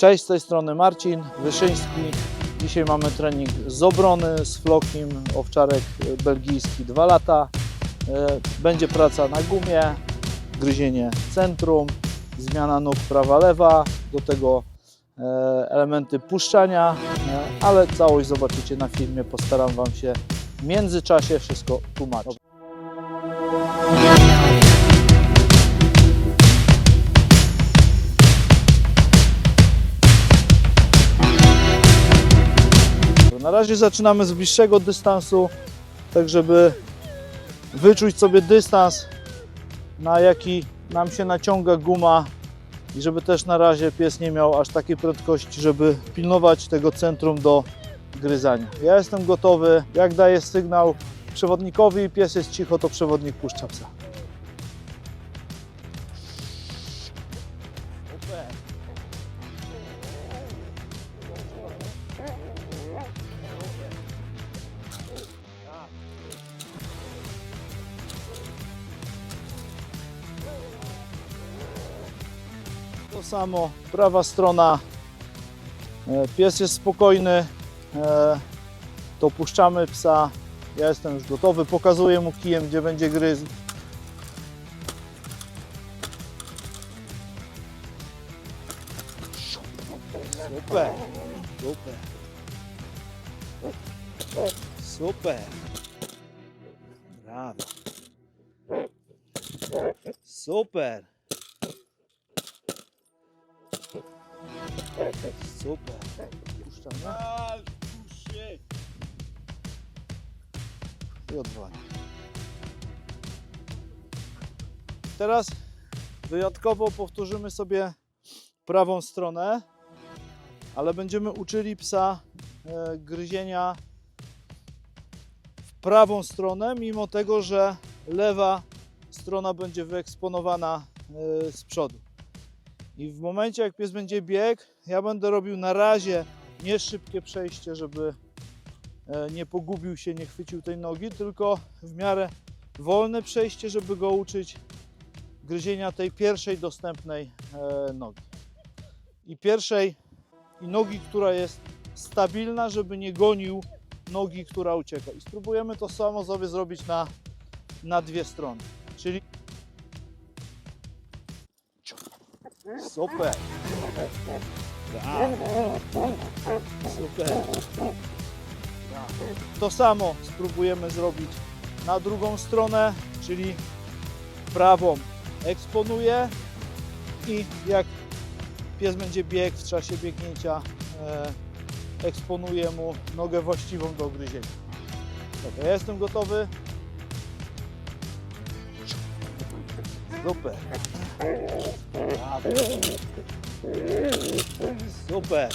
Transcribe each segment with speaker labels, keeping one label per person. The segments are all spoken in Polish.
Speaker 1: Cześć, z tej strony Marcin Wyszyński. Dzisiaj mamy trening z obrony, z flokim, owczarek belgijski 2 lata. E, Będzie praca na gumie, gryzienie centrum, zmiana nóg prawa-lewa, do tego e, elementy puszczania, e, ale całość zobaczycie na filmie. Postaram Wam się w międzyczasie wszystko tłumaczyć. Na razie zaczynamy z bliższego dystansu, tak żeby wyczuć sobie dystans, na jaki nam się naciąga guma i żeby też na razie pies nie miał aż takiej prędkości, żeby pilnować tego centrum do gryzania. Ja jestem gotowy, jak daję sygnał przewodnikowi i pies jest cicho, to przewodnik puszcza psa. To samo, prawa strona. E, Pies jest spokojny. e, To puszczamy psa. Ja jestem już gotowy. Pokazuję mu kijem, gdzie będzie gryzł. Super. Super. Super. Brawo. Super. Super. Puszczamy. I odwołanie. Teraz wyjątkowo powtórzymy sobie prawą stronę, ale będziemy uczyli psa e, gryzienia w prawą stronę, mimo tego, że lewa strona będzie wyeksponowana e, z przodu. I w momencie, jak pies będzie biegł, ja będę robił na razie nie szybkie przejście, żeby e, nie pogubił się, nie chwycił tej nogi, tylko w miarę wolne przejście, żeby go uczyć gryzienia tej pierwszej dostępnej e, nogi. I pierwszej i nogi, która jest stabilna, żeby nie gonił nogi, która ucieka. I spróbujemy to samo sobie zrobić na, na dwie strony. Czyli Super. Super. To samo spróbujemy zrobić na drugą stronę, czyli prawą eksponuję i jak pies będzie biegł w czasie biegnięcia, e, eksponuję mu nogę właściwą do gryzienia. Dobra, jestem gotowy. Super. Super.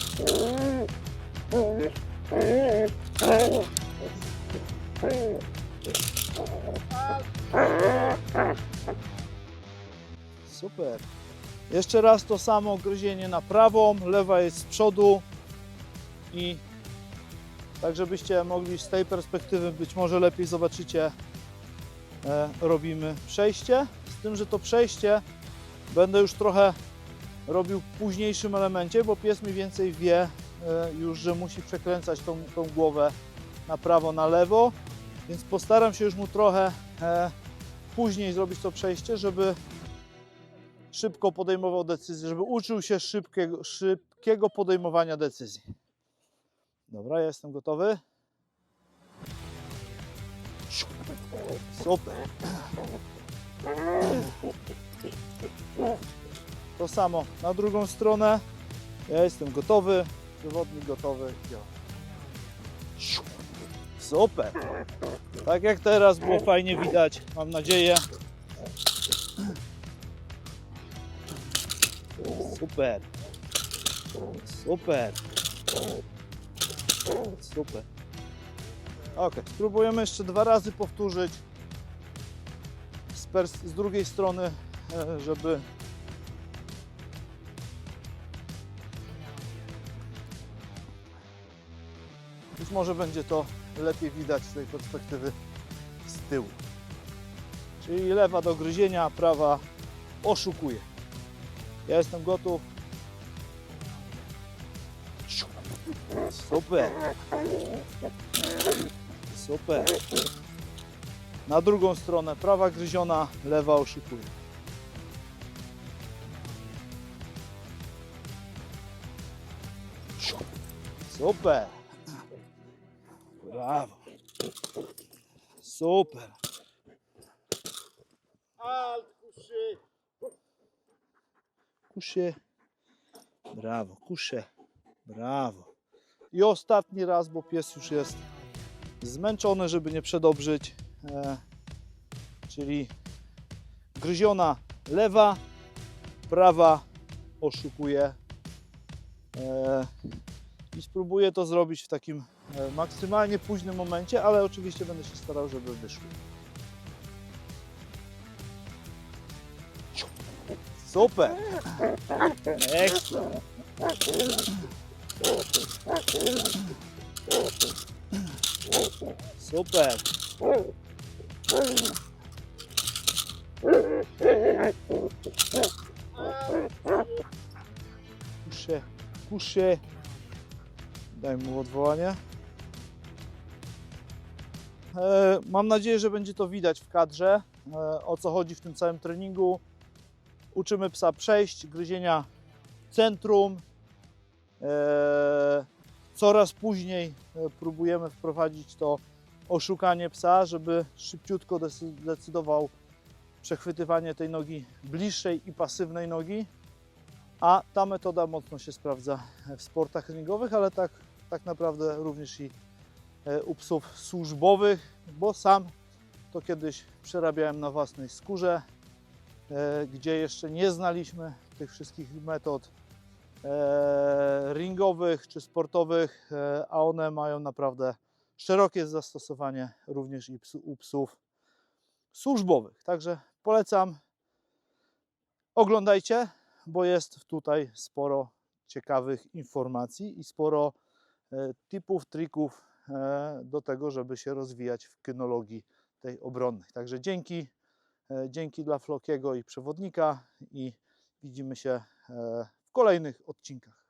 Speaker 1: Super. Jeszcze raz to samo gryzienie na prawą, lewa jest z przodu i tak żebyście mogli z tej perspektywy być może lepiej zobaczycie robimy przejście z tym, że to przejście będę już trochę robił w późniejszym elemencie, bo pies mniej więcej wie e, już, że musi przekręcać tą, tą głowę na prawo, na lewo, więc postaram się już mu trochę e, później zrobić to przejście, żeby szybko podejmował decyzje, żeby uczył się szybkiego, szybkiego podejmowania decyzji. Dobra, ja jestem gotowy. Super. To samo na drugą stronę. Ja jestem gotowy, przewodnik gotowy. Super. Tak jak teraz było fajnie widać, mam nadzieję. Super. Super. Super. Ok, spróbujemy jeszcze dwa razy powtórzyć z, z drugiej strony, e, żeby być może będzie to lepiej widać z tej perspektywy z tyłu. Czyli lewa do gryzienia, prawa oszukuje. Ja jestem gotów. Super. Super. Na drugą stronę, prawa gryziona, lewa oszukuje. Super. Brawo. Super.
Speaker 2: Alt, kuszy.
Speaker 1: Kusie. Brawo, kusie. Brawo. I ostatni raz, bo pies już jest zmęczony, żeby nie przedobrzyć. E, czyli gryziona lewa, prawa oszukuje. E, I spróbuję to zrobić w takim e, maksymalnie późnym momencie, ale oczywiście będę się starał, żeby wyszło. Super! Ekstra! Super! Kusze, kusze. Daj mu odwołanie. E, mam nadzieję, że będzie to widać w kadrze, e, o co chodzi w tym całym treningu. Uczymy psa przejść, gryzienia centrum. E, coraz później e, próbujemy wprowadzić to oszukanie psa, żeby szybciutko decydował przechwytywanie tej nogi bliższej i pasywnej nogi. A ta metoda mocno się sprawdza w sportach ringowych, ale tak, tak naprawdę również i e, u psów służbowych, bo sam to kiedyś przerabiałem na własnej skórze e, gdzie jeszcze nie znaliśmy tych wszystkich metod ringowych czy sportowych, e, a one mają naprawdę szerokie zastosowanie również i u psów służbowych. Także polecam, oglądajcie, bo jest tutaj sporo ciekawych informacji i sporo e, tipów, trików e, do tego, żeby się rozwijać w kynologii tej obronnej. Także dzięki. E, Dzięki dla Flokiego i przewodnika i widzimy się e, kolejnych odcinkach.